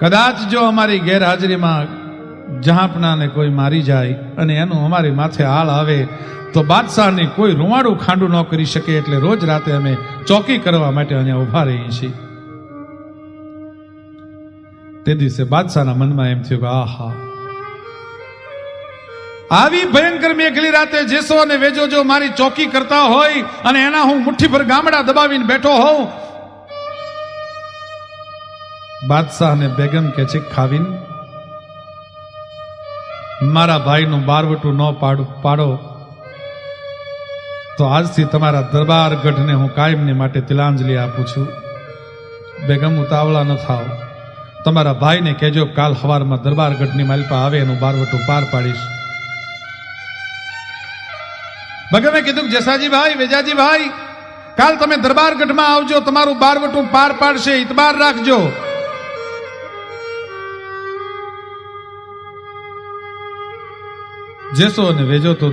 કદાચ જો અમારી ગેરહાજરીમાં જહાંપણાને કોઈ મારી જાય અને એનું અમારી માથે હાલ આવે, તો બાદશાહની કોઈ રૂવાડું ખાંડું ન કરી શકે એટલે રોજ રાતે અમે ચોકી કરવા માટે અહીંયા ઊભા રહીએ છીએ. તે દિવસે બાદશાહના મનમાં એમ થયું કે આહા. આવી ભયંકર મેઘલી રાતે જેસો અને વેજો જો મારી ચોકી કરતા હોય અને એના હું મુઠ્ઠીભર ગામડા દબાવીને બેઠો હોઉં બાદશાહ અને બેગમ કે છે, ખાવીન, મારા ભાઈનું બારવટું ન પાડો પાડો. તો આજથી તમારા દરબાર ગઢને હું કાયમને માટે તિલાંજલિ આપું છું. બેગમ, ઉતાવળા ન થાવ તમારા ભાઈને કહેજો, કાલ સવારમાં દરબાર ગઢની માલપા આવે, એનું બારવટું પાર પાડીશ. ભગમે કીધું કે જેસાજીભાઈ ભાઈ, વેજાજી ભાઈ, કાલ તમે દરબાર ગઢમાં આવજો, તમારું બારવટું પાર પાડશે ઇતબાર રાખજો. જેસો અને વેજો તો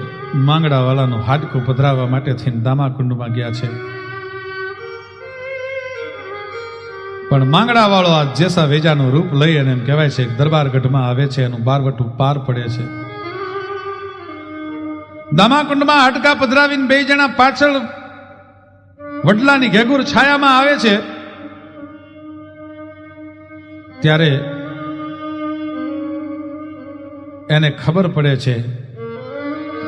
માંગડા વાળાનું હાડકું પધરાવવા માટે થઈને દામાકુંડમાં ગયા છે. પણ માંગડાવાળો આ જેસા વેજાનું રૂપ લઈ અને એમ કહેવાય છે કે દરબાર ગઢમાં આવે છે, એનું બારવટું પાર પડે છે. દામાકુંડમાં હાડકા પધરાવીને બે જણા પાછળ વડલાની ઘેગુર છાયામાં આવે છે. ત્યારે એને ખબર પડે છે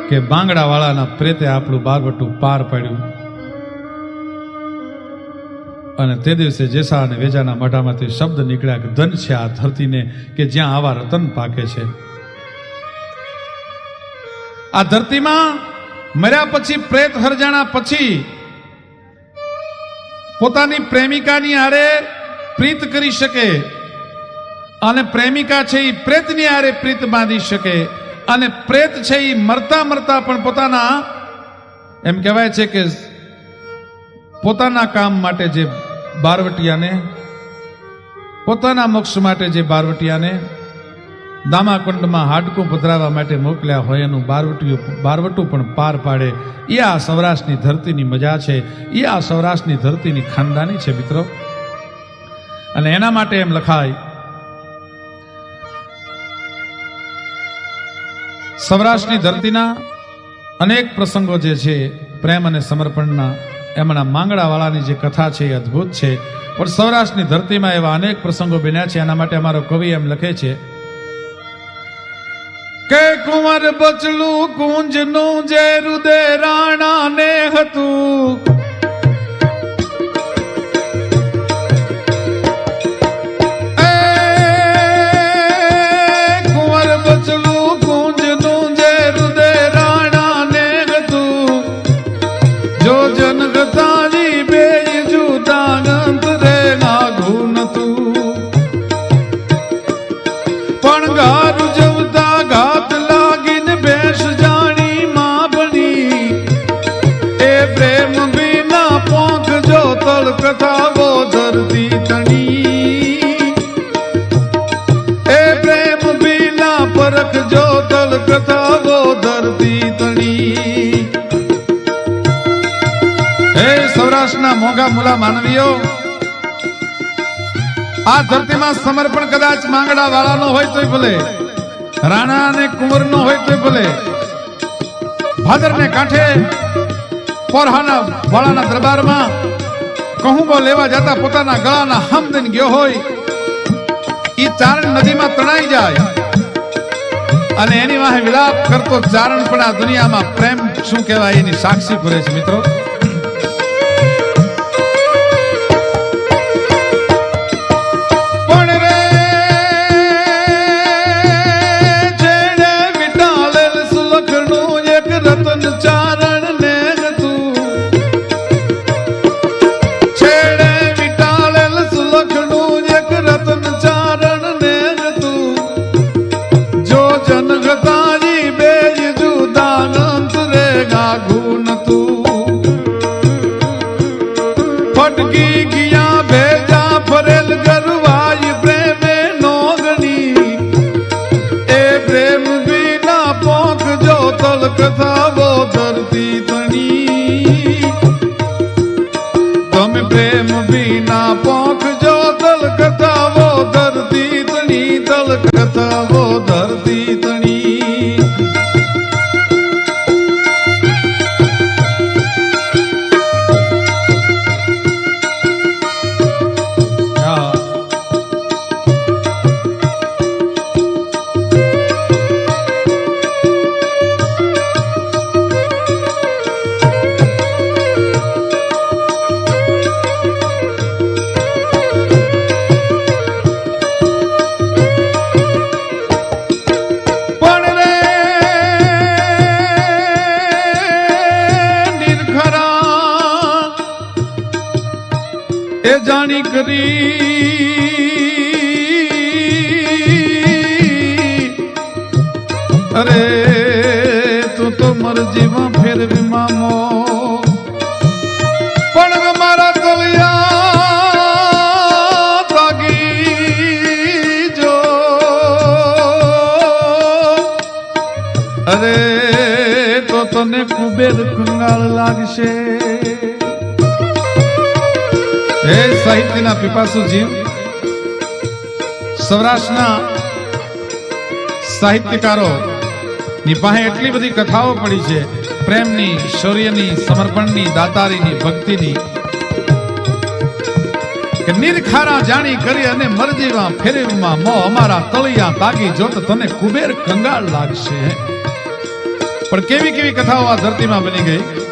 કે બાંગડાવાળાના પ્રેતે આપણું બારવટું પાર પાડ્યું. અને તે દિવસે જેસા અને વેજાના મોઢામાંથી શબ્દ નીકળ્યા કે, ધન છે આ ધરતીને કે જ્યાં આવા રતન પાકે છે. આ ધરતીમાં મર્યા પછી પ્રેત હરજાણા પછી પોતાની પ્રેમિકાની આરે પ્રીત કરી શકે. અને પ્રેમિકા છે એ પ્રેતની આરે પ્રીત બાંધી શકે. અને પ્રેત છે એ મરતા મરતા પણ પોતાના, એમ કહેવાય છે કે પોતાના કામ માટે જે બારવટિયાને, પોતાના મોક્ષ માટે જે બારવટિયાને દામાકુંડમાં હાડકું પધરાવવા માટે મોકલ્યા હોય એનું બારવટિયું, બારવટું પણ પાર પાડે. એ આ સૌરાષ્ટ્રની ધરતીની મજા છે. એ આ સૌરાષ્ટ્રની ધરતીની ખાનદાની છે, મિત્રો. અને એના માટે એમ લખાય સૌરાષ્ટ્રની ધરતીના અનેક પ્રસંગો જે છે, પ્રેમ અને સમર્પણના, એમના માંગડાવાળાની જે કથા છે એ અદ્ભુત છે. પણ સૌરાષ્ટ્રની ધરતીમાં એવા અનેક પ્રસંગો બન્યા છે, એના માટે અમારો કવિ એમ લખે છે, કે કુંવર બચલું કુંજનું જે રુદે રાણા ને હતું. મોંઘા મુલા માનવીઓ, આ ધરતીમાં સમર્પણ કદાચ માંગડા વાળાનો હોય તોય ભલે રાણા અને કુંવર નો હોય તોય ભલે ભાદર ને કાંઠે પોરહાના વાળાના દરબારમાં કહુંબો લેવા જતા પોતાના ગળાના હમ દઈને ગયો હોય એ ચારણ નદીમાં તણાઈ જાય. અને એની વાહે વિલાપ કરતો ચારણ પણ આ દુનિયામાં પ્રેમ શું કહેવાય એની સાક્ષી પૂરે છે મિત્રો. વિના પોખ જો તલક થાવો ધરતી દલકતા વો ધરતી તણી જાણી કરી. અરે, તું તો મરજીમાં ફેરવી મામો. પણ મારા તલિયા ભાગી જો. અરે, તો તને કુબેર કંગાળ લાગશે. હે સાહિત્યના પીપાસુ જીવ સૌરાષ્ટ્રના સાહિત્યકારો, ની પાસે એટલી બધી કથાઓ પડી છે, પ્રેમની, શૌર્યની, સમર્પણની, દાતારીની, ભક્તિની નિરખારા જાણી કરી અને મરજીમાં ફેરવીમાં મો અમારા તળિયા તાગી જોત, તને કુબેર કંગાળ લાગશે. પણ કેવી કેવી કથાઓ આ ધરતીમાં બની ગઈ?